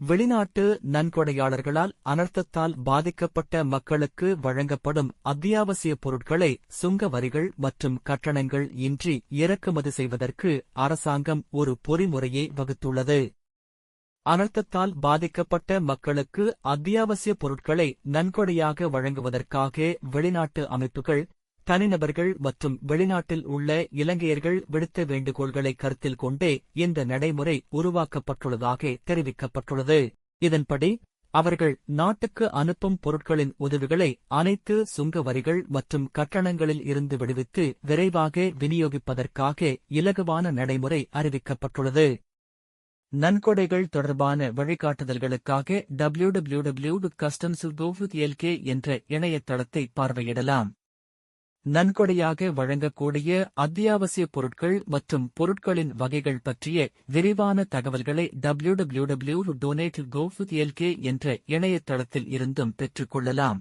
வெளிநாட்டு நன்கொடையாளர்களால் அனர்த்தத்தால் பாதிக்கப்பட்ட மக்களுக்கு வழங்கப்படும் அத்தியாவசிய பொருட்களை சுங்க வரிகள் மற்றும் கட்டணங்கள் இன்றி இறக்குமதி செய்வதற்கு அரசாங்கம் ஒரு பொறிமுறையை வகுத்துள்ளது. அனர்த்தத்தால் பாதிக்கப்பட்ட மக்களுக்கு அத்தியாவசிய பொருட்களை நன்கொடையாக வழங்குவதற்காக வெளிநாட்டு அமைப்புகள் தனிநபர்கள் மற்றும் வெளிநாட்டில் உள்ள இலங்கையர்கள் விடுத்த வேண்டுகோள்களை கருத்தில் கொண்டே இந்த நடைமுறை உருவாக்கப்பட்டுள்ளதாக தெரிவிக்கப்பட்டுள்ளது. இதன்படி அவர்கள் நாட்டுக்கு அனுப்பும் பொருட்களின் உதவிகளை அனைத்து சுங்க வரிகள் மற்றும் கட்டணங்களில் இருந்து விடுவித்து விரைவாக விநியோகிப்பதற்காக இலகுவான நடைமுறை அறிவிக்கப்பட்டுள்ளது. நன்கொடைகள் தொடர்பான வழிகாட்டுதல்களுக்காக W W W customs LK என்ற இணையதளத்தை பார்வையிடலாம். நன்கொடையாக வழங்கக்கூடிய அத்தியாவசிய பொருட்கள் மற்றும் பொருட்களின் வகைகள் பற்றிய விரிவான தகவல்களை W W W donate LK என்ற இணையதளத்தில் இருந்தும் பெற்றுக்கொள்ளலாம்